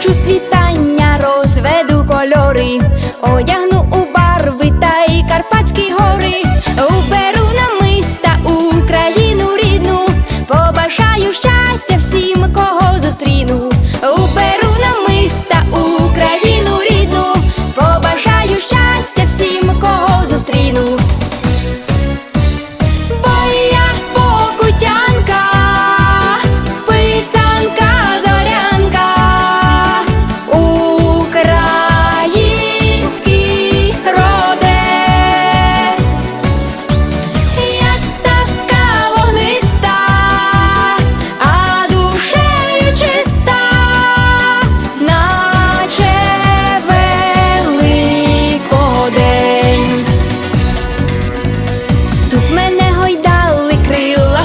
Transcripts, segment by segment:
Juice Vita.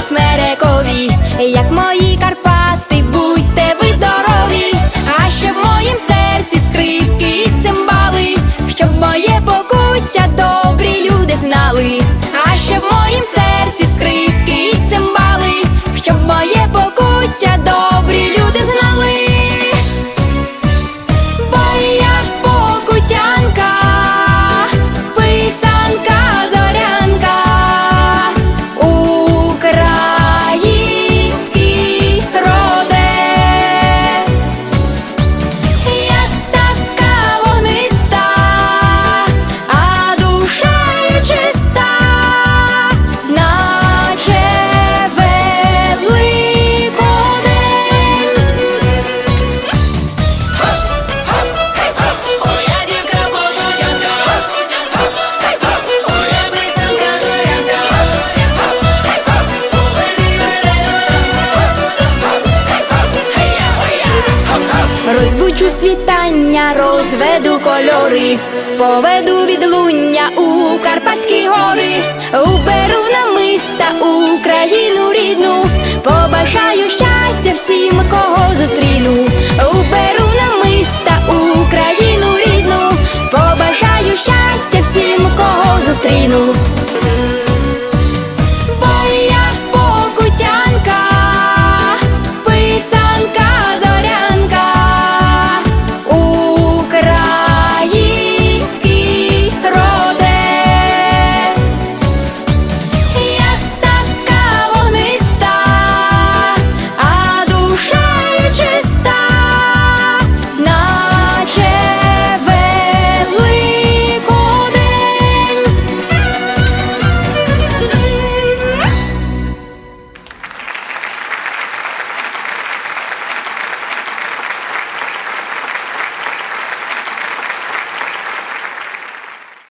смерекові, як мої. розбучу світання, розведу кольори, поведу відлуння у Карпатські гори, уберу намиста Україну рідну, побажаю щастя всім, кого зустріну.